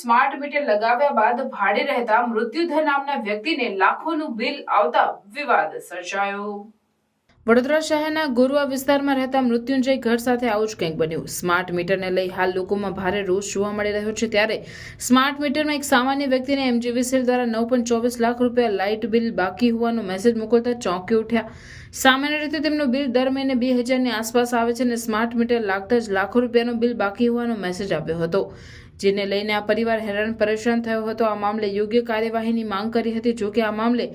Smart meter લગાવ્યા બાદ ભાડે રહેતા મૃત્યુધર નામના વ્યક્તિને લાખોનું બિલ આવતા વિવાદ સર્જાયો. વડોદરા શહેરના ગોરવા વિસ્તારમાં રહેતા મૃત્યુંજય ઘર સાથે આવું જ કંઈક બન્યું. સ્માર્ટ મીટરને લઈ હાલ લોકોમાં ભારે રોષ જોવા મળી રહ્યો છે ત્યારે સ્માર્ટ મીટરમાં એક સામાન્ય વ્યક્તિને એમજીવીસીએલ દ્વારા નવ પોઈન્ટ ચોવીસ લાખ રૂપિયા લાઇટ બિલ બાકી હોવાનો મેસેજ મોકલતા ચોંકી ઉઠ્યા. સામાન્ય રીતે તેમનું બિલ દર મહિને બે હજારની આસપાસ આવે છે અને સ્માર્ટ મીટર લાગતા જ લાખો રૂપિયાનું બિલ બાકી હોવાનો મેસેજ આવ્યો હતો. જેને લઈને આ પરિવાર હેરાન પરેશાન થયો હતો. આ મામલે યોગ્ય કાર્યવાહીની માંગ કરી હતી. જોકે આ મામલે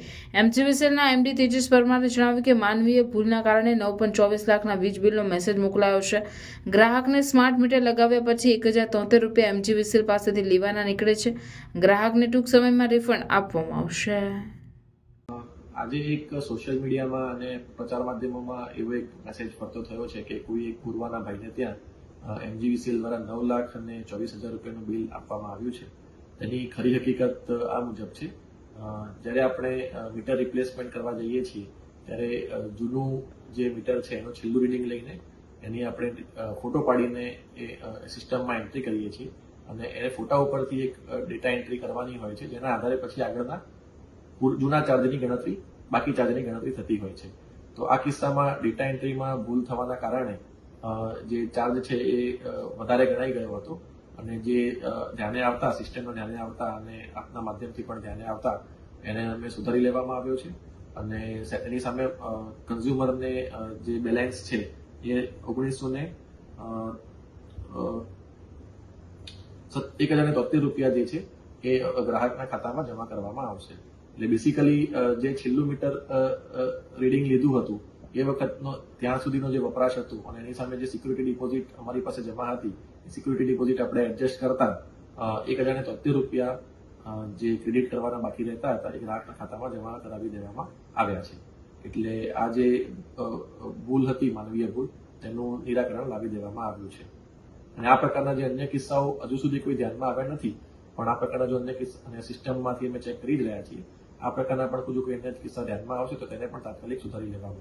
એમજીવીસીએલના એમડી તેજસ પરમારે જણાવ્યું કે માનવીય ભૂલના કારણે નવ પણ ચોવીસ લાખના વીજ બિલનો મેસેજ મોકલાયો છે. ગ્રાહકને સ્માર્ટ મીટર લગાવ્યા પછી એક હજાર તોતેર રૂપિયા એમજીવીસીએલ પાસેથી લેવાના નીકળે છે. ગ્રાહકને ટૂંક સમયમાં રિફંડ આપવામાં આવશે. આજે એક સોશિયલ મીડિયામાં અને પ્રચાર માધ્યમોમાં એવો એક મેસેજ ફરતો થયો છે કે કોઈ એક પૂર્વાના ભાઈને ત્યાં એમજીવીસીએલ દ્વારા નવ લાખ અને ચોવીસ હજાર રૂપિયાનું બિલ આપવામાં આવ્યું છે. તેની ખરી હકીકત આ મુજબ છે. જ્યારે આપણે મીટર રિપ્લેસમેન્ટ કરવા જઈએ છીએ, ત્યારે જૂનું જે મીટર છે, એનું છેલ્લું રીડિંગ લઈને એની આપણે ફોટો પાડીને એ સિસ્ટમમાં એન્ટ્રી કરીએ છીએ. અને એ ફોટા ઉપરથી એક ડેટા એન્ટ્રી કરવાની હોય છે, જેના આધારે પછી આગળના જૂના ચાર્જની ગણતરી, બાકી ચાર્જની ગણતરી થતી હોય છે. તો આ કિસ્સામાં ડેટા એન્ટ્રીમાં ભૂલ થવાના કારણે જે ચાર્જ છે એ વધારે ગણાઈ ગયો હતો. અને જે ધ્યાને આવતા સિસ્ટમનો ધ્યાને આવતા અને આપના માધ્યમથી પણ ધ્યાને આવતા, એને અમે સુધારી લેવામાં આવ્યો છે. અને એની સામે કન્ઝ્યુમરને જે બેલેન્સ છે એ ઓગણીસો ને એક હજાર તોતેર રૂપિયા જે છે એ ગ્રાહકના ખાતામાં જમા કરવામાં આવશે. એટલે બેસિકલી જે છેલ્લું મીટર રીડિંગ લીધું હતું એ વખતનો ત્યાં સુધીનો જે વપરાશ હતું અને એની સામે જે સિક્યુરિટી ડિપોઝિટ અમારી પાસે જમા હતી, એ સિક્યુરિટી ડિપોઝિટ આપણે એડજસ્ટ કરતા એક હજાર ને તોતેર રૂપિયા જે ક્રેડિટ કરવાના બાકી રહેતા હતા, એ ગ્રાહકના ખાતામાં જમા કરાવી દેવામાં આવ્યા છે. એટલે આ જે ભૂલ હતી, માનવીય ભૂલ, તેનું નિરાકરણ લાવી દેવામાં આવ્યું છે. અને આ પ્રકારના જે અન્ય કિસ્સાઓ હજુ સુધી કોઈ ધ્યાનમાં આવ્યા નથી, પણ આ પ્રકારના જો અન્ય કિસ્સા સિસ્ટમમાંથી અમે ચેક કરી રહ્યા છીએ, આ પ્રકારના પણ જો કોઈ અન્ય કિસ્સા ધ્યાનમાં આવશે તો તેને પણ તાત્કાલિક સુધારી લેવામાં